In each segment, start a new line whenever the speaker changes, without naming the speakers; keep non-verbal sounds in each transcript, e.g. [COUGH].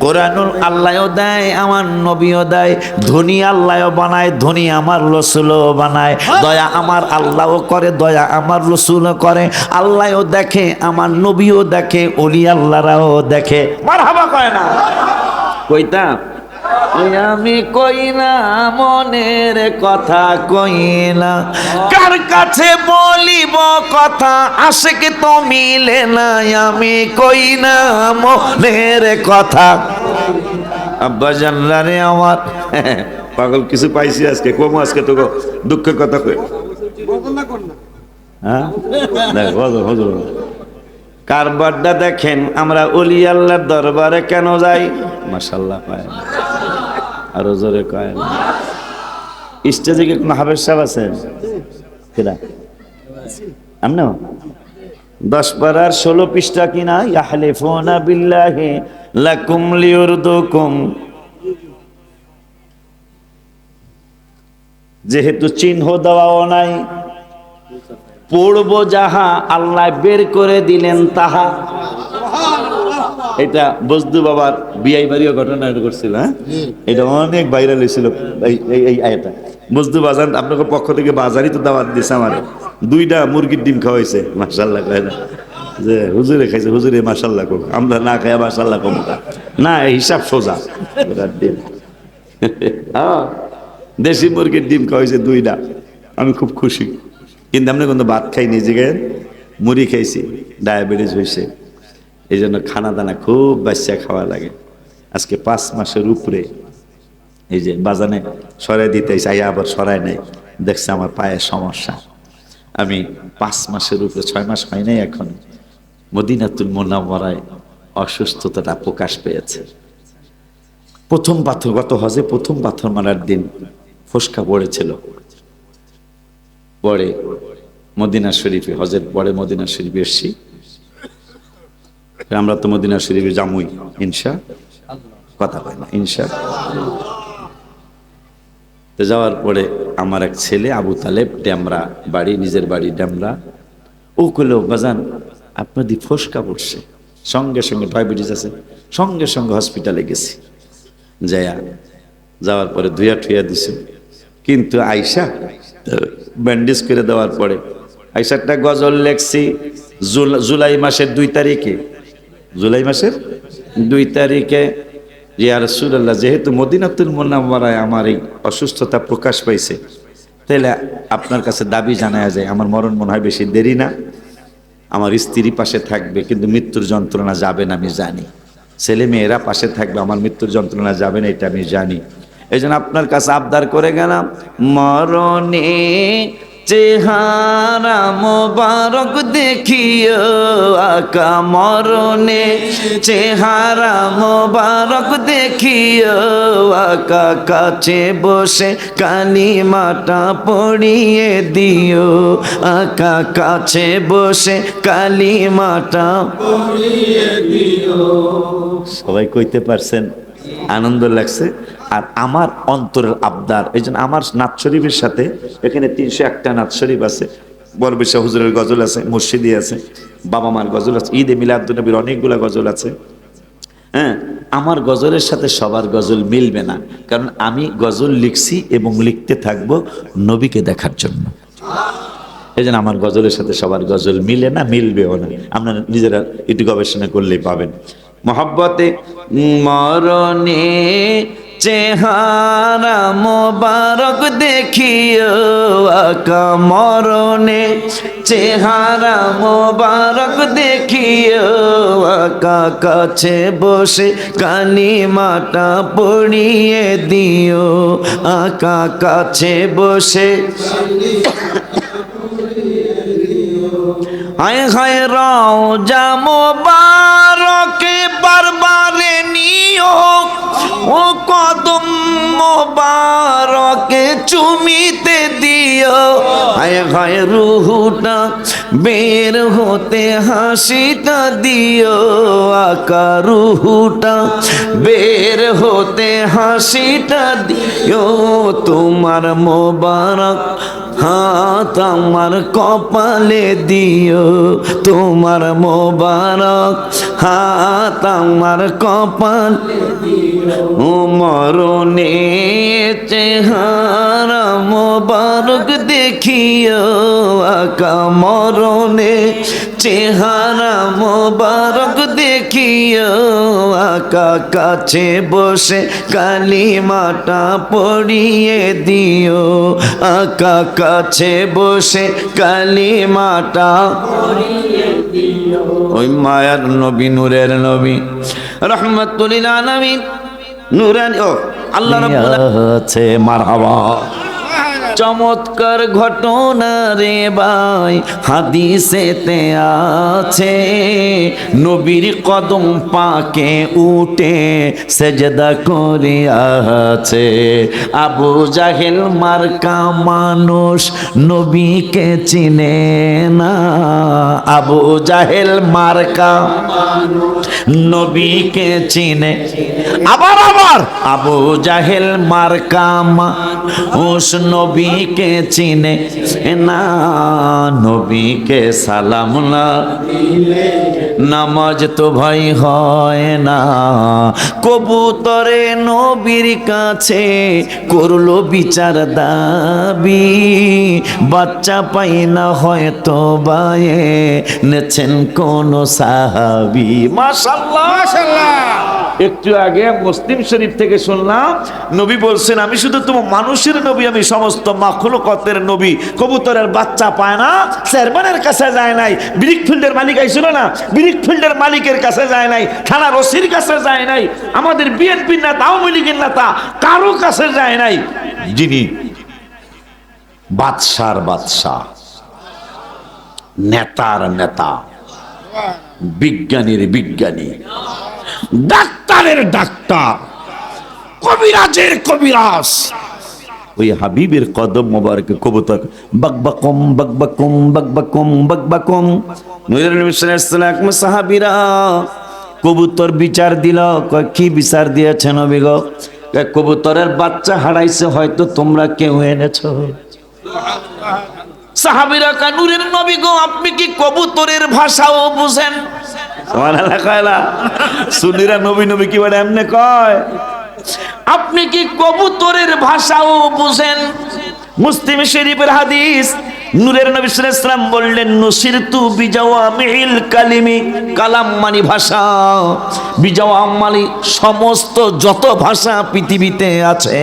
কোরআনুল আল্লাহও দেয়, আমার নবীও দেয়, ধনী আল্লাহও বানায়, ধনী আমার রসুলও বানায়। দয়া আমার আল্লাহও করে, দয়া আমার রসুলও করে। আল্লাহও দেখে, আমার নবীও দেখে অলি আল্লাহরাও দেখে। মার হাবা কয় না। কইতাম আমি কই না মনের কথা কই না। কার কাছে বলিব কথা আসে কি তো মিলে না আমি কই না মনের কথা। আব্বা জানলা রে আমার। পাগল কিছু পাইছি আজকে কম আজকে তো দুঃখের কথা কই। হ্যাঁ? হজর, হজর। কারবারটা দেখেন, আমরা অলি আল্লাহর দরবারে কেন যাই? মাসাল্লাহ পায়। আরও জোরে কয়। স্টেজে কি কোনো হাবের সাহেব আছেন কেডা আমনে? দশ পারার ষোলো পৃষ্ঠা কিনা? ইয়াহলে ফোনা বিল্লাহে লাকুম লিউরদুকুম। যেহেতু চিহ্ন দেওয়াও নাই পড়ব যাহা আল্লাহ বের করে দিলেন তাহা। এটা বজদু বাবার বিয়াই বাড়িও ঘটনা এটা করছিল হ্যাঁ? এটা অনেক ভাইরাল হয়েছিল এই আয়টা বজদু বাজার আপনাকে পক্ষ থেকে বাজারই তো দাওয়াত দিছে আমার। দুইটা মুরগির ডিম খাওয়াইছে মাসাল্লাহ কয় না? যে হুজুরে খাইছে হুজুরে মাসাল্লাহ কম। আমরা না খাই মাসাল্লাহ কম না হিসাব সোজা। ডিম। হ্যাঁ। দেশি মুরগির ডিম খাওয়াইছে দুইটা। আমি খুব খুশি। কিন্তু আমরা কিন্তু ভাত খাই নিজেকে, মুড়ি খাইছি, ডায়াবেটিস হয়েছে এই জন্য খানা দানা খুব বাচ্চা খাওয়া লাগে। আজকে পাঁচ মাসের উপরে এই যে বাজানে সরাই দিতে চাই আবার সরাই নেই। দেখছে আমার পায়ের সমস্যা। আমি পাঁচ মাসের উপরে, ছয় মাস হয় নাই এখন। মদিনাতুল মোনামরায় অসুস্থতাটা প্রকাশ পেয়েছে। প্রথম পাথর, গত হজে প্রথম পাথর মারার দিন ফসকা পড়েছিল। পরে মদিনা শরীফে, হজের পরে মদিনা শরীফে এসছি। আমরা তো মদিনা শরীফে জামুই ইনশা। কথা পাই না, ইনশা। তো যাওয়ার পরে আমার এক ছেলে আবু তালেব ড্যামরা বাড়ি, নিজের বাড়ি ড্যামরা। ও করল বাজান, আপনার দি ফসকা পড়ছে। সঙ্গে সঙ্গে ডায়াবেটিস আছে, সঙ্গে সঙ্গে হসপিটালে গেছি। যায়া, যাওয়ার পরে ধুয়া ঠুয়া দিছে। কিন্তু আয়সা ব্যান্ডেজ করে দেওয়ার পরে। আয়সারটা গজল লেখছি জুলাই মাসের দুই তারিখে। জুলাই মাসের দুই তারিখে। ইয়া রাসূলুল্লাহ, যেহেতু মদিনাতুল মুনাওয়ারায় আমার এই অসুস্থতা প্রকাশ পাইছে তাহলে আপনার কাছে দাবি জানায়া যায়, আমার মরণ মনে হয় বেশি দেরি না। আমার স্ত্রী পাশে থাকবে, কিন্তু মৃত্যুর যন্ত্রণা যাবে না, আমি জানি। ছেলে মেয়েরা পাশে থাকবে, আমার মৃত্যুর যন্ত্রণা যাবে না, এটা আমি জানি। এই জন্য আপনার কাছে আবদার করে গেলাম, মরণে চেহারা মোবারক দেখিও আকা, মরণে চেহারা মোবারক দেখিও আকা, কাছে বসে কালিমাটা পড়িয়ে দিও আকা, কাছে বসে কালিমাটা সবাই কইতে পারছেন, আনন্দ লাগছে? আর আমার অন্তরের আবদার, এই জন্য আমার নাথ শরীফের সাথে এখানে তিনশো একটা নাথ শরীফ আছে। বরবেশা হুজুরের গজল আছে মসজিদি আছে, বাবা মার গজল আছে, ঈদে মিলাদুলনবীর অনেকগুলা গজল আছে। হ্যাঁ আমার গজলের সাথে সবার গজল মিলবে না, কারণ আমি গজল লিখছি এবং লিখতে থাকব নবীকে দেখার জন্য। এই জন্য আমার গজলের সাথে সবার গজল মিলে না, মিলবেও না। আপনারা নিজেরা একটু গবেষণা করলেই পাবেন। মহব্বতে মরণে চেহারা মোবারক দেখিও আকা মরণে। চেহারা মোবারক দেখিও আকা কাছে বসে কালিমাটা পড়িয়ে দিও। আকা কাছে বসে হায় হায় রাও জামো বারকে বারবারে নিও ও কদম মোবারকে চুমিতে দিও। হায় হায় রুহুটা
বের হতে হাসিটা দিও। আকারুহুটা বের হতে হাসিটা দিও। তোমার মোবারক হাত আমার কপালে দিও। তোমার মোবারক হাত আমার কপাল মরণে চেহারা মোবারক দেখিও, আকা মরণে চেহারা মোবারক দেখিও, আকা কাছে বসে কালিমাটা পড়িয়ে দিও, আকা কাছে বসে কালিমাটা ওই মায়ার নবী, নূরের নবী রহমতুল্লিল আলামিন নূরানি ও আল্লাহ রাব্বুল আছে মারহাবা চমৎকার ঘটনা রে ভাই, হাদিসেতে আছে। নবীর কদম পাকে উঠে সেজদা করে আছে। আবু জাহেল মার্কা মানুষ নবীকে চিনে না। আবু জাহেল মার্কা নবীকে চিনে। আবার আবার আবু জাহেল মার্কা মানুষ নবীকে চিনে না, নবীকে সালাম না। নামাজ তো ভাই হয় না। কবুতরে নবীর কাছে করল বিচার দাবি। বাচ্চা পাই না হয়তো বায়ে নেছেন কোন সাহাবি। মাশাল্লাহ। একটু আগে মুসলিম শরীফ থেকে শুনলাম, নবী বলছেন, আমি শুধু তোমার মানুষের নবী, আমি সমস্ত মাখলুকতের নবী। কবুতরের বাচ্চা পায় না, চেয়ারম্যানের কাছে যায় নাই, ব্রিক ফিল্ডের মালিক আইছিল না, ব্রিক ফিল্ডের মালিকের কাছে যায় নাই থানা রসির কাছে যায় নাই, আমাদের বিএনপির নেতা, আওয়ামী লীগের নেতা কারও কাছে যায় নাই। যিনি বাদশার বাদশাহ, নেতার নেতা। বিজ্ঞানীর বিজ্ঞানী। ডাক্তারের ডাক্তার। কবিরাজের কবিরাজ। ওই হাবিবের কদম মোবারক কবুতর। বকবকম বকবকম বকবকম বকবকম ওয়াসাল্লাম সাহাবীরা। কবুতর বিচার দিল। কি বিচার দিয়েছেন নবী গো? কয়, কবুতরের বাচ্চা হারাইছে, হয়তো তোমরা কেউ এনেছো। সাহাবীরা কানুরের নবী গো আপনি কি কবুতরের ভাষাও বুঝেন? সুন্নিরা নবী নবী কি বলে এমনি কয়? আপনি কি কবুতরের ভাষাও বুঝেন? মুসলিম শরীফের হাদিস নূরের নবী সাল্লাল্লাহু বললেন ওয়াসাল্লাম বললেন, নুসিরতু বিজাওয়ামিল কালিমি, কালাম মানে ভাষা। বিজাওয়াম মানে সমস্ত যত ভাষা পৃথিবীতে আছে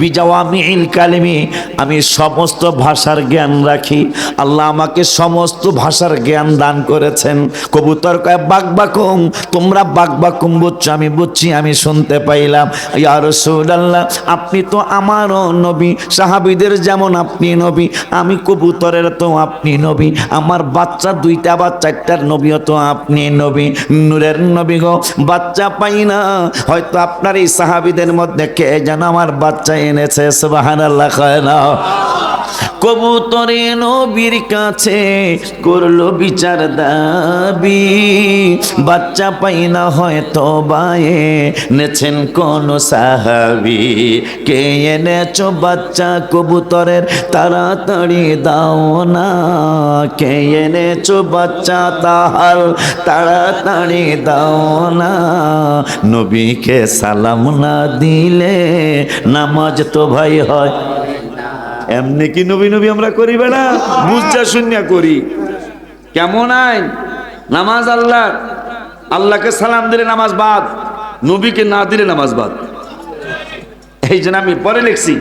বিজাওয়ামিল কালিমি, আমি সমস্ত ভাষার জ্ঞান রাখি। আল্লাহ আমাকে সমস্ত ভাষার জ্ঞান দান করেছেন। কবুতর কয়, বাক বাকুম, তোমরা বাক বাকুম বুঝছ, আমি বুঝছি, আমি শুনতে পাইলাম। ইয়া রাসূলুল্লাহ, আপনি তো আমারও নবী, সাহাবীদের যেমন আপনি নবী, আমি কবুতরের তো আপনি নবী, আমার বাচ্চা দুইটা বা চারটার নবীও তো আপনি নবী। নূরের নবী গো, বাচ্চা পাই না। হয়তো আপনার এই সাহাবিদের মধ্যে কে যেন আমার বাচ্চা এনেছে, সুবহানাল্লাহ, কয় না? কবুতরে নবীর কাছে করল বিচার দাবি। বাচ্চা পাই না হয়তো বায়ে নেছেন কোন সাহাবি? কে এনেছ বাচ্চা কবুতরের? তাড়াতাড়ি দাও না। কে এনেছো বাচ্চা তাহার? তাড়াতাড়ি দাও না। নবীকে সালাম না দিলে নামাজ তো ভাই হয়। এমনি কি নবী নবী আমরা করি না? বুঝা শূন্য করি। কেমন আইন? নামাজ আল্লাহ আল্লাহকে সালাম দিলে নামাজ বাদ, নবীকে না দিলে নামাজ বাদ। এই জন্য আমি পরে লিখছি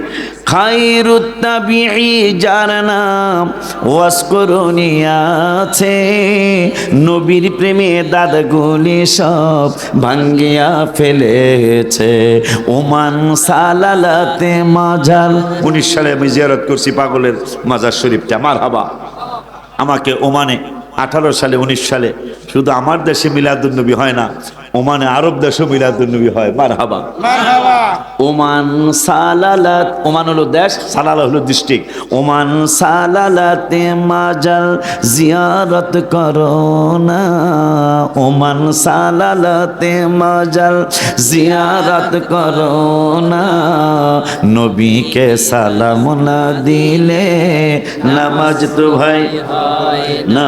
খাইরুত্তাবিঈ যার নাম ওয়াসকরণী আছে নবীর প্রেমে দাদগুলি সব ভাঙ্গিয়া ফেলেছে, ওমান সালালাতে মাজার উনিশ সালে আমি জিয়ারত করছি পাগলের মাজার শরীফটা আমার হাবা আমাকে ওমানে, আঠারো সালে, উনিশ সালে, শুধু আমার দেশে মিলাদুন্নবী হয় না
ওমানে আরব দেশও মিলাদুন্নবী হয়। মার হাবা
ওমান সালালাত ওমান হলো দেশ সালালা হলো ডিস্ট্রিক্ট ওমান সালালাতে মাজাল জিয়ারত করো না ওমান সালালাতে মাজাল জিয়ারত করো না নবীকে সালাম না দিলে নামাজ তো ভাই না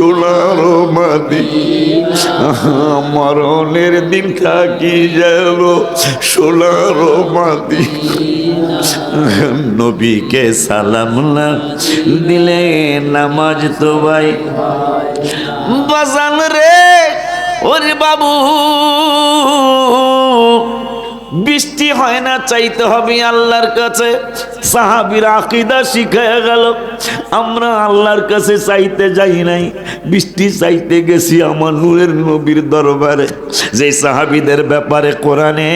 সোনার মাদিনা মরণের দিন থাকি যেন সোনার মাদি নবীকে সালাম না দিলে নামাজ তো ভাই। বাজান রে, ওরে বাবু। বৃষ্টি হয় না, চাইতে হবে আল্লাহর কাছে। সাহাবির আকিদা শিখায় গেল, আমরা আল্লাহর কাছে চাইতে যাই নাই, বৃষ্টি চাইতে গেছি আমার নূরের নবীর দরবারে। যে সাহাবিদের ব্যাপারে কোরআনে,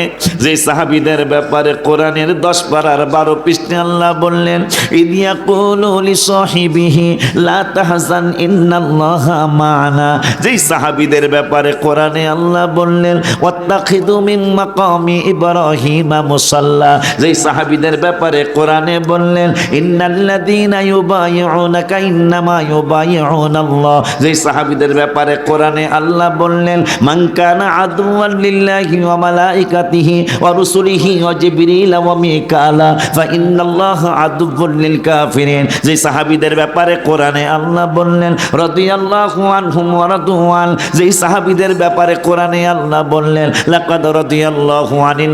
যে সাহাবিদের ব্যাপারে কোরআনের দশ পারার বারো পৃষ্ঠে আল্লাহ বললেন ইদিয়া কুলি সাহিবিহি, লা তাহজান ইন্নাল্লাহা মা'ানা। যেই সাহাবিদের ব্যাপারে কোরআনে আল্লাহ বললেন ওয়াত্তাখিদু মিন মাকামি ইব্রাহিমা মুসাল্লা, যেই সাহাবিদের ব্যাপারে কোরআনে বললেন, ইন্নাল্লাযীনা ইউবাইউনাকা ইন্নামা ইউবাইউনাল্লাহ যেই সাহাবিদের ব্যাপারে কোরআনে আল্লাহ বললেন, মান কানা আদুওয়ান লিল্লাহি ওয়া মালাইকাতিহি ওয়া রুসুলিহি ওয়া জিবরিল ওয়া মিকালা, ফা ইন্নাল্লাহা আদুউল লিল কাফিরিন যেই সাহাবিদের ব্যাপারে কোরআনে আল্লাহ বললেন, রাদিয়াল্লাহু আনহুম ওয়া রাদুয়ান যেই সাহাবিদের ব্যাপারে কোরআনে আল্লাহ বললেন, লাকাদ রাদিয়াল্লাহু আনিল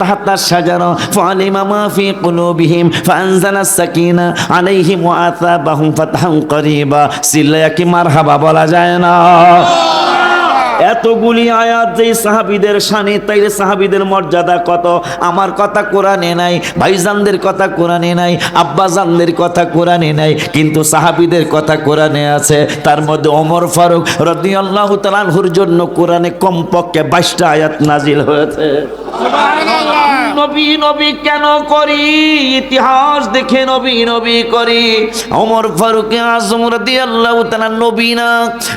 তাহতা শাজারা ফালিমা মা ফি কুলুবিহিম ফাআনজালাস সাকিনা আলাইহিম ওয়া আসাবাহুম ফাতহান করিবা সিল্লা কি মারহাবা বলা যায় না এতগুলি আয়াত যেই সাহাবিদের শানে, তাইলে সাহাবিদের মর্যাদা কত? আমার কথা কোরআনে নাই, ভাইজানদের কথা কোরআনে নাই, আব্বাজানদের কথা কোরআনে নাই, কিন্তু সাহাবিদের কথা কোরআনে আছে। তার মধ্যে অমর ফারুক রদিয়াল্লাহ তালাহুর জন্য কোরআনে কমপক্ষে বাইশটা আয়াত নাজিল হয়েছে। নবী নবী কেন করি? ইতিহাস দেখে নবী নবী করি। ওমর ফারুক আজম রাদিয়াল্লাহু তাআলা নবী না।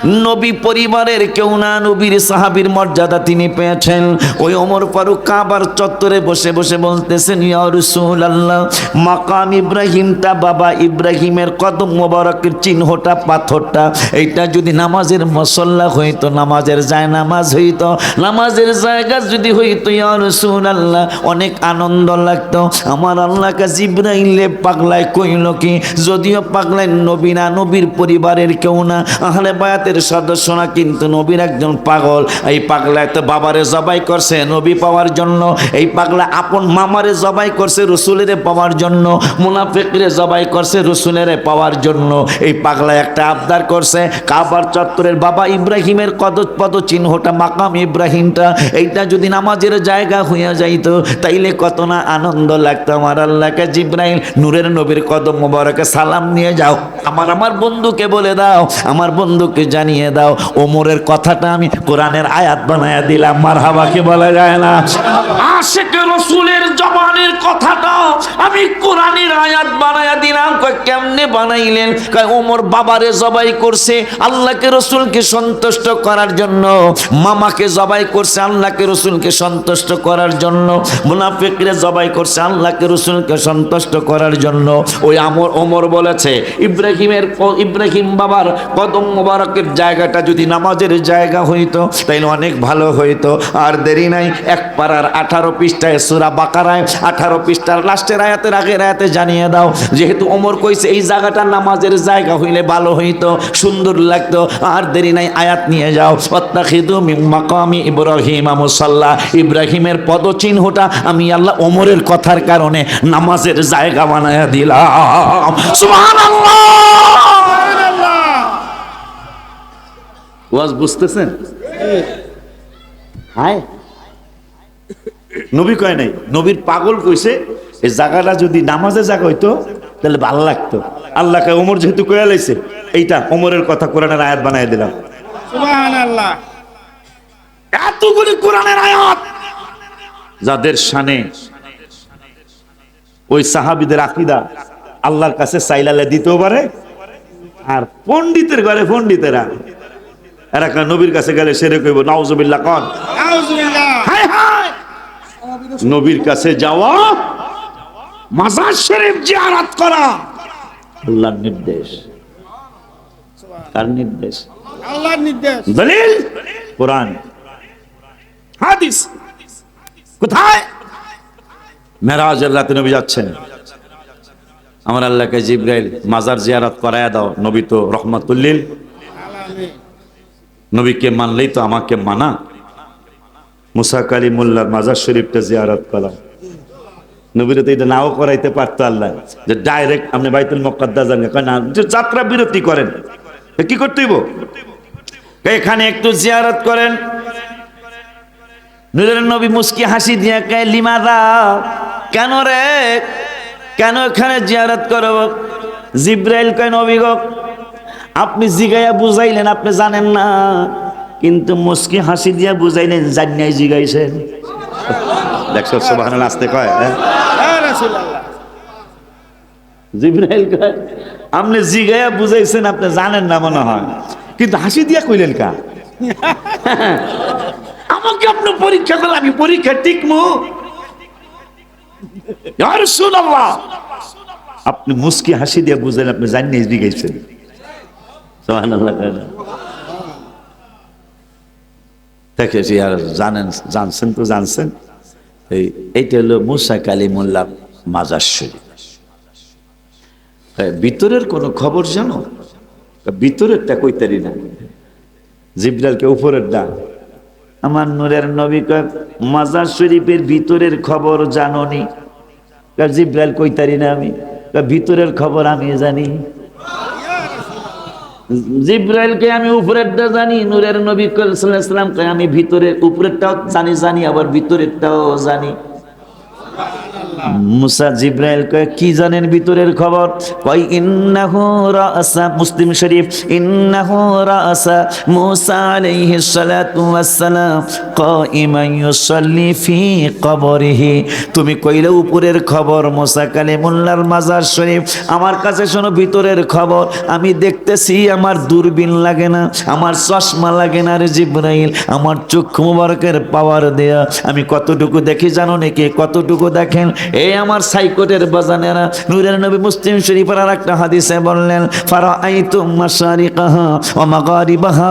নবী পরিবারের কেউ না, নবীর সাহাবীর মর্যাদা তিনি পেয়েছেন। ওই ওমর ফারুক কাবার চত্বরে বসে বসে বলতেছেন, ইয়া রাসূলুল্লাহ, মাকাম ইব্রাহিম তা বাবা ইব্রাহিমের কদম মোবারকের চিহ্নটা, পাথরটা। এইটা যদি নামাজের মসল্লা হইতো, নামাজের যায় নামাজ হইতো, নামাজের জায়গা যদি হইতো, ইয়া রাসূলুল্লাহ, অনেক আনন্দ লাগতো। আমার আল্লাহকে জিব্রাইলে পাগলায় কইল কি, যদিও পাগলায় নবী না, নবীর পরিবারের কেউ না, আহলে বায়াতের সদস্য না, কিন্তু নবীর একজন পাগল। এই পাগলায় তো বাবারে জবাই করছে নবী পাওয়ার জন্য, এই পাগলা আপন মামারে জবাই করছে রসুলের পাওয়ার জন্য, মুনাফিকরে জবাই করছে রসুলের পাওয়ার জন্য। এই পাগলা একটা আবদার করছে, কাবার চত্বরের বাবা ইব্রাহিমের কদ পদ চিহ্নটা মাকাম ইব্রাহিমটা, এইটা যদি নামাজের জায়গা হইয়া যাইতো, তাইলে কত না আনন্দ লাগতো। আমার আল্লাহকে জিব্রাইল নূরের নবীর কদম মোবারকে সালাম নিয়ে যাও। আমার আমার বন্ধুকে বলে দাও, আমার বন্ধুকে জানিয়ে দাও। ওমরের কথাটা আমি কোরআনের আয়াত বানায়া দিলাম। মার হাবাকে বলা যায় না? আশেকে রসুলের জবানের কথাটা আমি কোরআনের আয়াত বানায়া দিলাম। কয়, কেমনে বানাইলেন? কয়, ওমর বাবারে জবাই করছে, আল্লাহকে রসুলকে সন্তুষ্ট করার জন্য। মামাকে জবাই করছে, আল্লাহকে রসুলকে সন্তুষ্ট করার জন্য, মুনাফিকরে জবাই করছে আল্লাহকে, রসুলকে সন্তুষ্ট করার জন্য। ওই আমর ওমর বলেছে, ইব্রাহিমের ইব্রাহিম বাবার কদম মোবারকের জায়গাটা যদি নামাজের জায়গা হইতো, তাইলে অনেক ভালো হইতো। আর দেরি নাই, এক পাড়ার আঠারো পৃষ্ঠায় সুরা বাকারায়, আঠারো পৃষ্ঠার লাস্টের আয়াতের আগের আয়াতে জানিয়ে দাও, যেহেতু ওমর কইছে এই জায়গাটা নামাজের জায়গা হইলে ভালো হইতো, সুন্দর লাগতো, আর দেরি নাই, আয়াত নিয়ে যাও। মাকামি ইব্রাহিম মুসাল্লা, ইব্রাহিমের পদচিহ্নটা আমি আল্লাহ ওমরের কথার কারণে নামাজের জায়গা বানায়া দিলাম।
ওয়াজ বুঝতেছেন? হায়। নবী কয় নাই নবীর পাগল কইছে এই জায়গাটা যদি নামাজে জায়গা হইতো তাহলে ভালো লাগতো। আল্লাহকে ওমর যেহেতু কয়ে লাইছে এইটা ওমরের কথা কোরআনের আয়াত বানায় দিলাম। এতগুলি কোরআনের আয়াত! যাদের শানে ওই সাহাবিদের আকিদা আল্লাহর কাছে চাইলালে দিতেও পারে আর পণ্ডিতের ঘরে পণ্ডিতেরা এরা নবীর কাছে গেলে সেরে কইব নাউজুবিল্লাহ কন। নবীর কাছে যাওয়া মাজার শরীফ জিয়ারত করা আল্লাহর নির্দেশ। কার নির্দেশ?
আল্লাহর নির্দেশ।
দলিল? কোরআন। হাদিস? কোথায়? নবী যাচ্ছেন। আমার আল্লাহকে জিব্রাইল মাজার জিয়ারত দাও, নবী তো রহমাতুল্লিল নবীকে মানলেই তো আমাকে মানা। মুসা কালী মোল্লার মাজার শরীফটা জিয়ারত করা তো এটা নাও করাইতে পারতো আল্লাহ। যে ডাইরেক্ট আপনি বাইতুল মক্কাদ্দা যান না যাত্রা বিরতি করেন। কি করতে হইব? এখানে একটু জিয়ারত করেন। নুরের নবী মুস্কি হাসি দিয়া কে লিমাদা কেন রে? কেন এখানে জিয়ারত করব জিব্রাইল কয় নবী গো আপনি জিগাইয়া বুঝাইলেন আপনি জানেন না। কিন্তু মুস্কি হাসি দিয়া বুঝাইলেন জানিয়াই জিগাইছেন। দেখছ সোবাহান আসতে কয় হ্যাঁ? জিব্রাইল কয় আপনি জিগাইয়া বুঝাইছেন আপনি জানেন না মনে হয়। কিন্তু হাসি দিয়া কইলেন কা? [LAUGHS] আমাকে আপনি পরীক্ষা করলে আমি পরীক্ষা টিকমু আপনি মুস্কি হাসি দিয়ে বুঝলেন আপনি জানিয়ে জিগাইছেন সুবহানাল্লাহ কয় না? দেখেছি আর জানেন, জানছেন তো জানছেন। এই, এইটা হলো মুসা কালিমুল্লাহ মাজার শরীফ। ভিতরের কোনো খবর জানো? ভিতরেরটা কইতারি না। জিব্রালকে উপরের ডাক আমার নূরের নবী কয়, মাজার শরীফের ভিতরের খবর জাননি। জিব্রাইল কইতারি না আমি? ভিতরের খবর আমি জানি। জিব্রাইলকে আমি উপরেরটা জানি, নূরের নবী সাল্লাম কয়, আমি ভিতরের উপরেরটাও জানি জানি, আবার ভিতরেরটাও জানি। মুসা জিব্রাইল কয়, কি জানেন ভিতরের খবর? কয় ইন্নাহু রাসা মুসলিম শরীফ, ইন্নাহু রাসা মুসা আলাইহি সালাতু ওয়াসসালাম কাইমান ইউসাল্লি ফি কবরিহি। তুমি কইলে উপরের খবর, মুসা কালিমুল্লাহর মাজার শরীফ। আমার কাছে শোনো ভিতরের খবর। আমি দেখতেছি আমার দূরবীন লাগে না, আমার চশমা লাগে না রে জিব্রাইল। আমার চক্ষু মুবারকের পাওয়ার দেয়া। আমি কতটুকু দেখি জানো নাকি? কতটুকু দেখেন? এই আমার সাইকোটের বাজানেরা, নূরের নবী মুসলিম শরীফের আর একটা হাদিসে বললেন ফারা আই মাশারিকাহা ওয়া মাগারিবাহা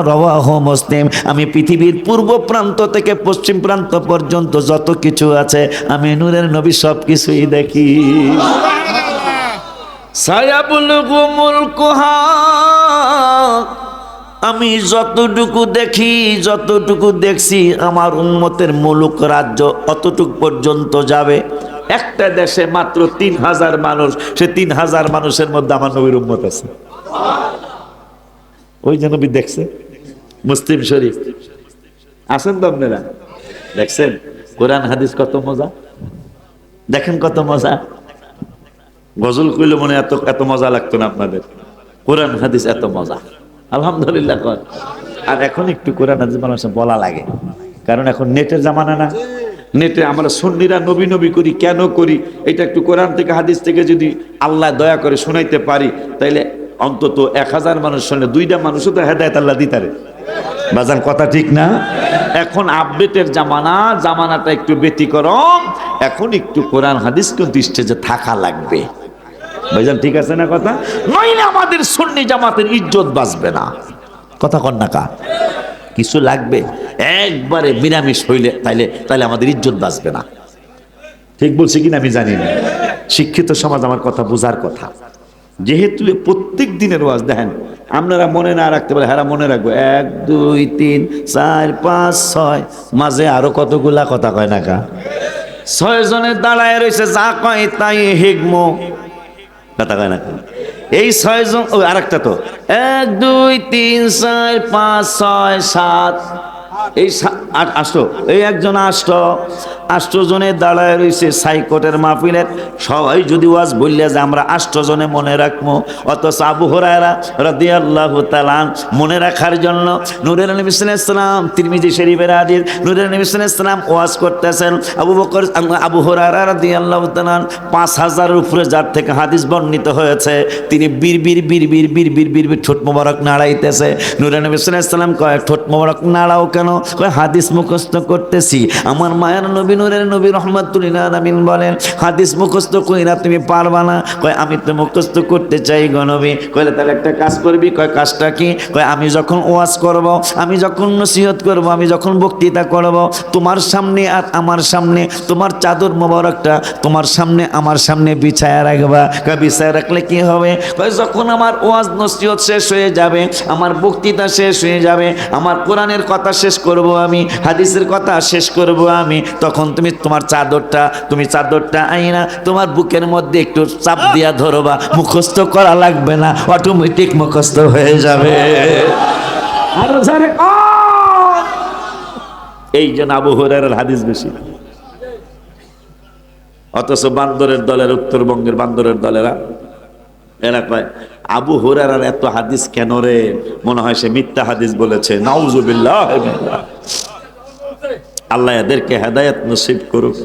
মুসলিম। আমি পৃথিবীর পূর্ব প্রান্ত থেকে পশ্চিম প্রান্ত পর্যন্ত যত কিছু আছে, আমি নূরের নবী সব কিছুই দেখি। সায়াবুল গুমুল কুহা আমি যতটুকু দেখি, যতটুকু দেখছি, আমার উন্মতের মুলুক রাজ্য অতটুক পর্যন্ত যাবে। একটা দেশে মাত্র তিন হাজার মানুষ, সে তিন হাজার মানুষের মধ্যে আমার নবীর উম্মত আছে। ওই যে নবী দেখছে? মুসলিম শরীফ। আছেন তো আপনারা? দেখছেন? কোরআন, হাদিস কত মজা? দেখেন কত মজা? গজল কইলে মনে এত এত মজা লাগতো না আপনাদের। কোরআন, হাদিস এত মজা। আলহামদুলিল্লাহ আর এখন একটু কোরআন, হাদিস মানুষের বলা লাগে। কারণ এখন নেটের জামানা না। নেটে আমরা সন্নিরা নবী নবী করি, কেন করি? এটা একটু কোরআন থেকে, হাদিস থেকে যদি আল্লাহ দয়া করে শোনাইতে পারি, তাইলে অন্তত এক হাজার মানুষ শুনলে দুইটা মানুষও তো হেদায়ত আল্লাহ দিতারে। বাজান, কথা ঠিক না? এখন আপডেটের জামানা, জামানাটা একটু ব্যতিক্রম, এখন একটু কোরআন, হাদিস কিন্তু স্টেজে থাকা লাগবে। ভাইজান ঠিক আছে না কথা? নইলে আমাদের সন্নি জামাতের ইজ্জত বাঁচবে না। কথা কন না কা। কিছু লাগবে? একবারে নিরামিষ হইলে তাইলে তাইলে আমাদের ইজ্জত বাঁচবে না। ঠিক বলছি কিনা আমি জানি না। শিক্ষিত সমাজ আমার কথা বোঝার কথা। যেহেতু প্রত্যেক দিনের ওয়াজ, দেখেন, আপনারা মনে না রাখতে পারে হ্যাঁ মনে রাখব, এক, দুই, তিন, চার, পাঁচ, ছয়, মাঝে আরও কতগুলা কথা কয় না কা? ছয় জনের দাঁড়ায় রয়েছে যা কয় তাই হেগমো কথা কয় না?
এই ছয়জন ও আরেকটা তো। এক দুই তিন ছয় পাঁচ ছয় সাত। এই সা- আট- আষ্ট এই একজন আষ্ট আষ্ট জনে দাঁড়ায় রয়েছে সাইকোটের মাহফিলের সবাই যদি ওয়াজ বললে যে আমরা আষ্ট জনে মনে রাখব অথচ আবু হরায়রা রাদিয়াল্লাহু তাআলা মনে রাখার জন্য নূরের নবী সাল্লাল্লাহু আলাইহি সাল্লাম তিরমিজি শরীফের হাদিস, নূরের নবী সাল্লাল্লাহু আলাইহি সাল্লাম ওয়াজ করতেছেন। আবু বকর আবু হুরায়রা রাদিয়াল্লাহু তাআলা পাঁচ হাজারের উপরে যার থেকে হাদিস বর্ণিত হয়েছে, তিনি বীর বীর বীর বীর বীর বীর বীর বীর ঠোঁট মোবারক নাড়াইতেছে। নূরের নবী সাল্লাল্লাহু আলাইহি সাল্লাম কয়, ঠোঁট মোবারক নাড়াও কেন? হাদিস মুখস্থ করতেছি। আমার মায়ের নবী নূরের নবী রহমাতুল্লাহ আমিন বলেন, হাদিস মুখস্থ কইরা তুমি পারবা না। কয়, আমি তো মুখস্থ করতে চাই গণবী কইলে তাহলে একটা কাজ করবি? কয়, কাজটা কি? কয়, আমি যখন ওয়াজ করব, আমি যখন নসিহত করব, আমি যখন বক্তৃতা করব, তোমার সামনে আর আমার সামনে, তোমার চাদর মোবারকটা তোমার সামনে, আমার সামনে বিছায়া রাখবা। কয়, বিছায়া রাখলে কি হবে? কয়, যখন আমার ওয়াজ নসিহত শেষ হয়ে যাবে, আমার বক্তৃতা শেষ হয়ে যাবে, আমার কোরআনের কথা শেষ করব আমি হাদিসের কথা শেষ করব আমি। তখন তুমি তোমার চাদরটা তুমি চাদরটা আইনা তোমার বুকের মধ্যে একটু চাপ দিয়া ধরবা। মুখস্থ করা লাগবে না অটোমেটিক মুখস্থ হয়ে যাবে। আরও কর। এই জন্য আবু হুরায়রার হাদিস বেশি। অথচ বান্দরের দলের উত্তরবঙ্গের বান্দরের দলেরা এরা কয় আবু হুরারার এত হাদিস কেন রে? মনে হয় সে মিথ্যা হাদিস বলেছে। নাউজুবিল্লাহ। আল্লাহ এদেরকে হেদায়েত নসিব করুক।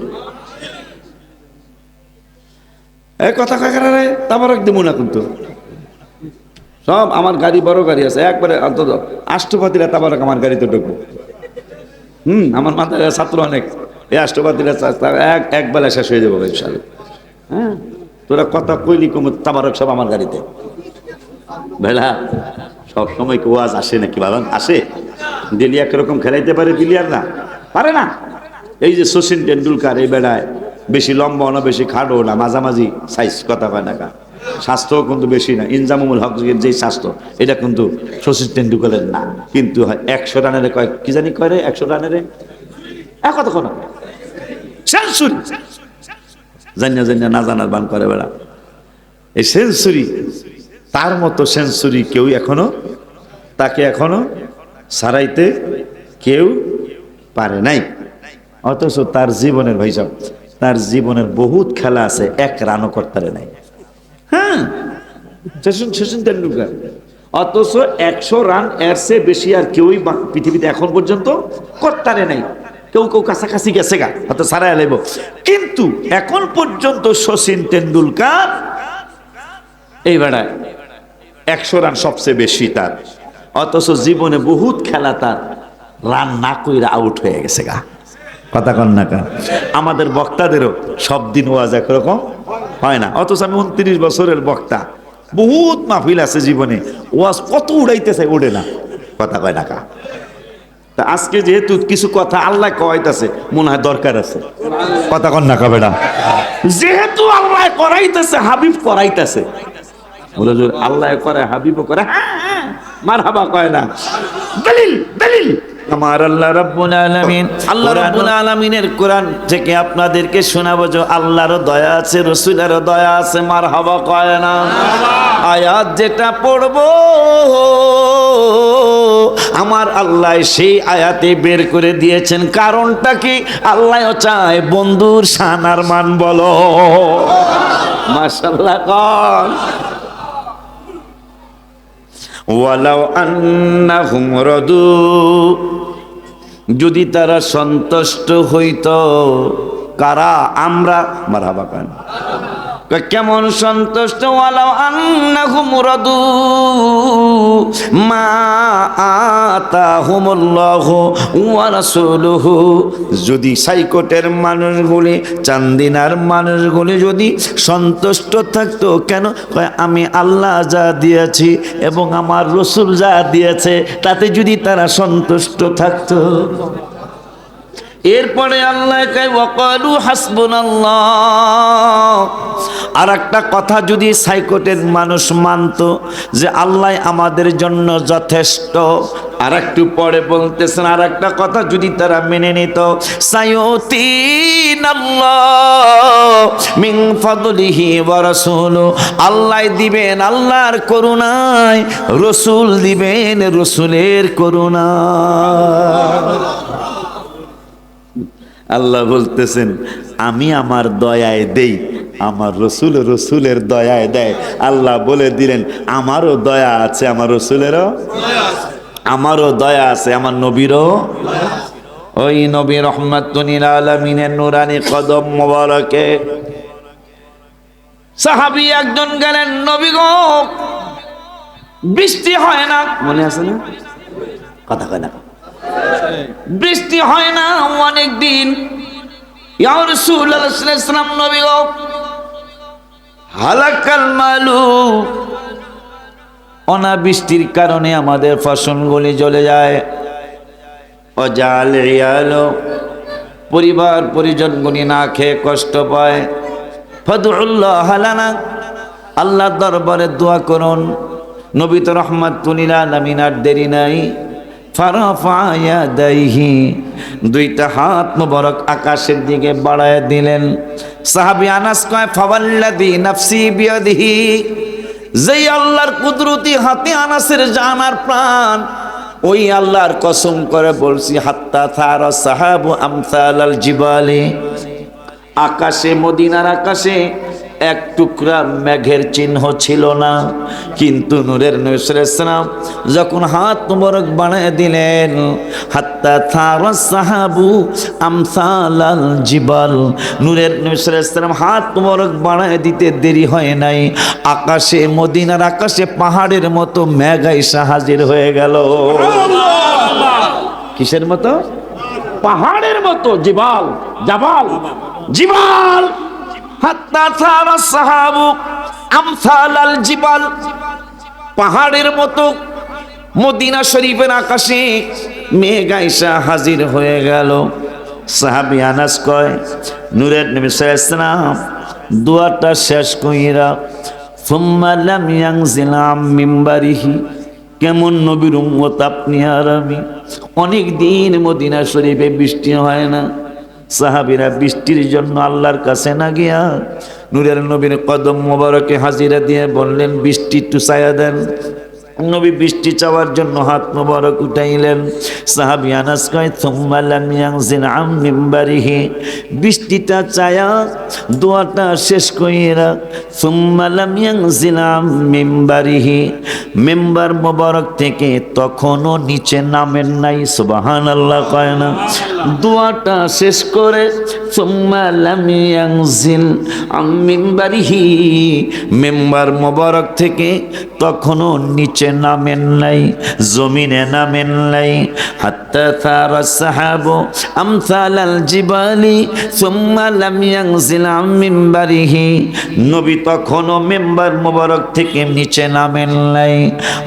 এই কথা কাকারা রে? তারপর একদম না কিন্তু। সব আমার গাড়ি, বড় গাড়ি আছে। একবারে অন্তত আষ্টপাতিরা তাবারক আমার গাড়িতে ঢুকবো। হুম, আমার মাথায় ছাত্র অনেক। এই আষ্টপাতিরা এক এক বেলা শেষ হয়ে যাব ইনশাল্লাহ হ্যাঁ? তোরা কথা কইলি কম তাবারক সব আমার গাড়িতে। বেলা, সব সময় কি ওয়াজ আসে নাকি বাবা আসে। দিলি একরকম খেলাইতে পারে দিলি আর না? পারে না। এই যে সচিন টেন্ডুলকার এই বেড়ায় বেশি লম্বা না, বেশি খাটো না, মাঝামাঝি সাইজ কথা কয় না কা স্বাস্থ্য কিন্তু বেশি না। ইনজামুল হক যে স্বাস্থ্য, এটা কিন্তু সচিন টেন্ডুলকারের না। কিন্তু একশো রানের কয় কি জানি কয় রে? একশো রানের? এক কত কোন সেঞ্চুরি। জানিয়া জানিয়া না জানার বান করে বেড়া। এই সেঞ্চুরি তার মতো সেঞ্চুরি কেউ এখনও, তাকে এখনও সারাইতে কেউ পারে নাই। অথচ তার জীবনের ভাইসব তার জীবনের বহুত খেলা আছে, এক রানও করতে নাই। হ্যাঁ সচিন সচিন তেন্ডুলকার। অথচ একশো রান এর চেয়ে বেশি আর কেউই পৃথিবীতে এখন পর্যন্ত করতারে নাই। কেউ কেউ কাছাকাছি গেছে গা, হয়তো সারা এলাইব কিন্তু এখন পর্যন্ত সচিন তেন্ডুলকার, এই বেড়ায় একশো রান সবচেয়ে বেশি তার। অথচ জীবনে বহুত খেলা তার, রান না কইরা আউট হয়ে গেছে গা। কথা কন না কা আমাদের বক্তাদেরও সব দিন ওয়াজ একরকম হয় না। অথচ আমি উনত্রিশ বছরের বক্তা। বহুত মাহফিল আছে জীবনে। ওয়াজ কত উড়াইতেছে উড়ে না। কথা কয় না কা। তা আজকে যেহেতু কিছু কথা আল্লাহ কয়তাছে মনে হয় দরকার আছে। কথা কন না কা বেটা। যেহেতু আল্লাহ করাইতেছে, হাবিব করাইতেছে বলে আল্লাহ করে হাবিব করে। মার হাবা কয় না। দলিল দলিল। আমার আল্লাহ রাব্বুল আলামিন আল্লাহ রাব্বুল আলামিনের কোরআন থেকে আপনাদেরকে শোনাবো যে আল্লাহর দয়া আছে রসুলেরও দয়া আছে মার হাবা কয় না। আয়াত যেটা পড়ব আমার আল্লাহ সেই আয়াতে বের করে দিয়েছেন। কারণটা কি? আল্লাহ চায় বন্ধুর সানার মান বলো। মাশাল্লাহ কন। ওয়ালাও আন্না হুমরদু যদি তারা সন্তুষ্ট হইত কারা? আমরা? মারাবাকান কেমন সন্তুষ্ট ওয়ালাউ আন্নাহুম রাদু। মা আতাহুমুল্লাহু ওয়া রাসূলুহু। যদি সাইকোটের মানুষগুলি, চান্দিনার মানুষগুলি যদি সন্তুষ্ট থাকতো, কেন? আমি আল্লাহ যা দিয়েছি এবং আমার রসুল যা দিয়েছে, তাতে যদি তারা সন্তুষ্ট থাকতো। এরপরে আল্লাহ কয়, ওয়াকালু হাসবুনাল্লাহ। আর একটা কথা যদি সাইকোটের মানুষ মানতো যে, আল্লাহ আমাদের জন্য যথেষ্ট। আর একটু পরে বলতেছেন আর একটা কথা যদি তারা মেনে নিত আল্লাহ দিবেন আল্লাহর করুণায়, রসুল দিবেন রসুলের করুণা
আল্লাহ বলতেছেন, আমি আমার দয়ায় দেই, আমার রসুল রসুলের দয়ায় দেয়। আল্লাহ বলে দিলেন, আমারও দয়া আছে, আমার রসুলেরও আমারও দয়া আছে, আমার নবীরও
ওই নবী রহমাতুনিল আলমিনের নুরানি কদম মোবারকে সাহাবি একজন গেলেন, নবী বৃষ্টি হয় না?
মনে আছে না? কথা কয় না।
বৃষ্টি হয় না অনেক দিন। অনাবৃষ্টির কারণে আমাদের ফসলগুলি জ্বলে যায়। অজাল রিয়ালো। পরিবার পরিজনগুলি না খেয়ে কষ্ট পায়। আল্লাহ দরবারে দোয়া করুন। নবী তো রহমাতুলিল আলমিনার দেরি নাই। ফারাফায়া দাইহি দুইটা হাত মোবারক আকাশের দিকে বাড়ায় দিলেন। সাহাবি আনাস কয় ফাওয়াল্লাদি নাফসি বিয়াদিহি। যেই আল্লাহর কুদরতি হাতে আনাসের জানার প্রাণ, ওই আল্লাহর কসম করে বলছি, হাত্তা থার সাহাবু আমসাল আল জিবালে। আকাশে, মদিনার আকাশে এক টুকরা মেঘের চিহ্ন ছিল না। কিন্তু নূরের নৈসলাম যখন হাত মোবারক বানিয়ে দিলেন হাত্তা থার সাহাবু আমসাল আল জিবাল। নূরের নৈসলাম হাত মোবারক বানিয়ে দিতে দেরি হয় নাই। আকাশে মদিনার আকাশে পাহাড়ের মতো মেঘ আইসা হাজির হয়ে গেল। কিসের মতো? পাহাড়ের মতো জিবাল জাবাল জিবাল। পাহাড়ের মতো মদিনা শরীফের আকাশে মেঘ আইসা হাজির হয়ে গেল। সাহাবি আনাস কয়, নূরের নবী সাল্লাল্লাহু দুয়াটা শেষ কইরা মিম্বারিহি কেমন নবীর আপনি আর আমি? অনেক দিন মদিনা শরীফে বৃষ্টি হয় না। সাহাবিরা বৃষ্টির জন্য আল্লাহর কাছে না গিয়া নূরের নবীর কদম মোবারকে হাজিরা দিয়ে বললেন, বৃষ্টি একটু ছায়া দেন। নবী বৃষ্টি চাওয়ার জন্য হাত মোবারক উঠাইলেন। সাহাবি আনাস কয় থুম্মা লাম ইয়ানজিল আম মিম্বারিহি। বৃষ্টিটা চায়া দোয়াটা শেষ কইরা থুম্মা লাম ইয়ানজিল আম মিম্বারিহি। মেম্বার মোবারক থেকে তখনও নিচে নামেন নাই সুবাহান আল্লাহ কয় না। দোয়াটা শেষ করে মেম্বার মোবারক থেকে তখনও নিচে নামেন নাই জমিনে নামেন নাই হাত্তা সাহাবু আমসাল আল জিবালি সুম্মা লাম ইয়ানজিল আম মিম্বারিহি নবী তখনও মেম্বার মোবারক থেকে নিচে নামেন নাই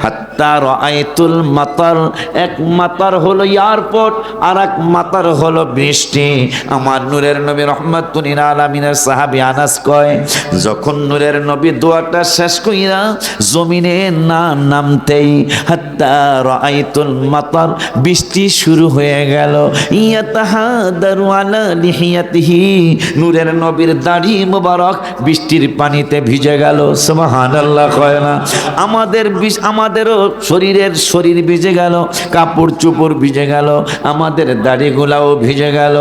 হাত্তা রাআইতুল মাতার এক মাতার হলো এয়ারপোর্ট আর এক মাতার হলো বৃষ্টি আমার নূরের নবী রহমাতুনিল আলামিনের সাহাবী আনাস কয় যখন নূরের নবী দোয়াটা শেষ কইরা জমিনে না নামতেই হাত্তা রাআইতুল মাতার বৃষ্টি শুরু হয়ে গেল। লিহিয়াতিহি, নূরের নবীর দাড়ি মোবারক বৃষ্টির পানিতে ভিজে গেল। সুবহানাল্লাহ কয় না, আমাদের আমাদেরও শরীরের শরীর ভিজে গেল, কাপড় চোপড় ভিজে গেল, আমাদের দাড়িগুলাও ভিজে গেল।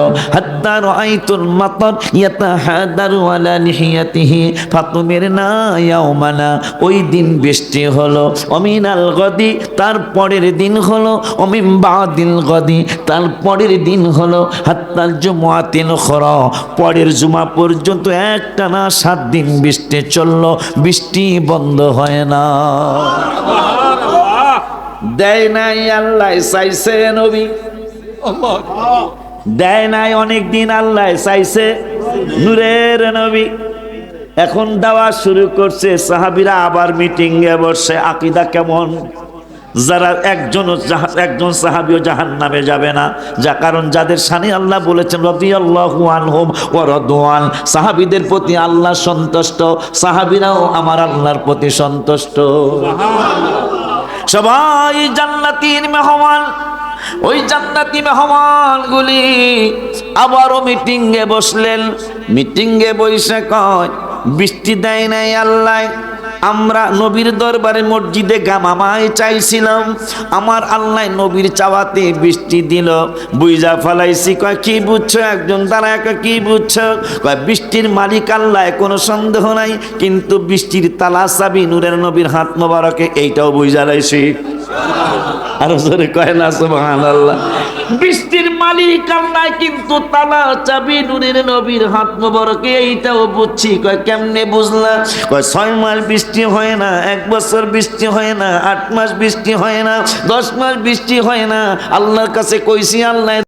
হাত্তা রাআইতুল মাতার ইয়াতাহাদারু আলা লিহিয়াতিহি ফাতুমের না ইয়াউমানা ওই দিন বৃষ্টি হলো অমিনাল গদি তার পরের দিন হলো অমিম বাদিল গদি তার পরের দিন হলো হাত্তাল জুমাতিন খর পরের জুমা পর্যন্ত একটা না সাত দিন বৃষ্টি চলল বৃষ্টি বন্ধ হয় না। দেয় নাই আল্লাহ চাইছে নবী। দেয় নাই অনেক দিন আল্লাহ চাইছে নূরের নবী। এখন দেওয়া শুরু করছে সাহাবিরা আবার মিটিং এ বসে আকিদা কেমন? যারা একজন একজন সাহাবিও জাহান নামে যাবে না যা কারণ যাদের সানি আল্লাহ বলেছেন রাদিয়াল্লাহু আনহুম ওয়া রাদওয়ান। সাহাবীদের প্রতি আল্লাহ সন্তুষ্ট সাহাবীরাও আমার আল্লাহর প্রতি সন্তুষ্ট। সবাই জান্নাতীর মেহমান। ওই জান্নাতি মেহমানগুলি আবারও মিটিং এ বসলেন। মিটিং এ বসে কয়, বৃষ্টি দেয় নাই আল্লাহ। আমরা নবীর দরবারে মসজিদে গামামায় চাইছিলাম। আমার আল্লাহ নবীর চাওয়াতে বৃষ্টি দিল। বুইজা ফালাইছি। কয়, কি বুঝছ? একজন তারা একা কি বুঝছ? কয়, বৃষ্টির মালিক আল্লাহ, কোনো সন্দেহ নাই। কিন্তু বৃষ্টির তালা চাবি নূরের নবীর হাত মোবারকে এইটাও বুঝা লাইছি। আরও জোরে কয় না সুবহান আল্লাহ বৃষ্টির মালিক আল্লাহ কিন্তু তালা চাবি নুরের নবীর হাত মোবারকে এইটাও বুঝছি। কয় কেমনে বুঝলা? কয় ছয় মাস বৃষ্টি হয় না এক বছর বৃষ্টি হয় না আট মাস বৃষ্টি হয় না দশ মাস বৃষ্টি হয় না। আল্লাহর কাছে কইছি আল্লাহ